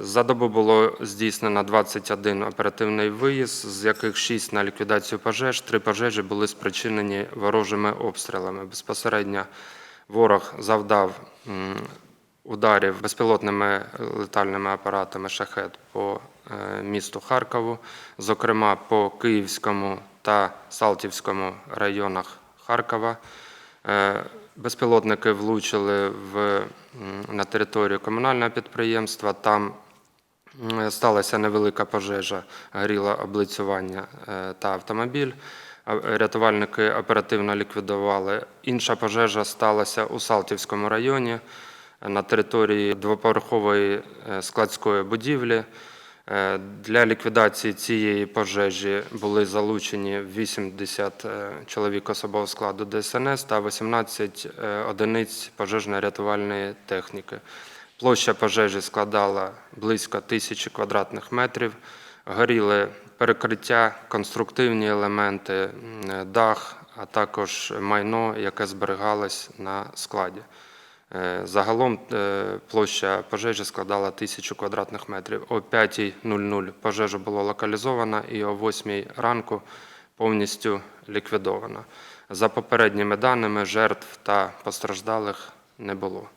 За добу було здійснено 21 оперативний виїзд, з яких 6 на ліквідацію пожеж. Три пожежі були спричинені ворожими обстрілами. Безпосередньо ворог завдав ударів безпілотними летальними апаратами шахет по е, місту Харкову, зокрема по Київському та Салтівському районах Харкова. Е, Безпілотники влучили в, на територію комунального підприємства. Там сталася невелика пожежа, горіло облицювання е, та автомобіль. Рятувальники оперативно ліквідували. Інша пожежа сталася у Салтівському районі на території двоповерхової е, складської будівлі. Е, Для ліквідації цієї пожежі були залучені 80 е, чоловік особового складу ДСНС та 18 е, одиниць пожежно-рятувальної техніки. Площа пожежі складала близько тисячі квадратних метрів. Горіли перекриття, конструктивні елементи, дах, а також майно, яке зберігалось на складі. Е, Загалом е, площа пожежі складала тисячу квадратних метрів. О 5.00 пожежа була локалізована і о 8 ранку повністю ліквідована. За попередніми даними, жертв та постраждалих не було.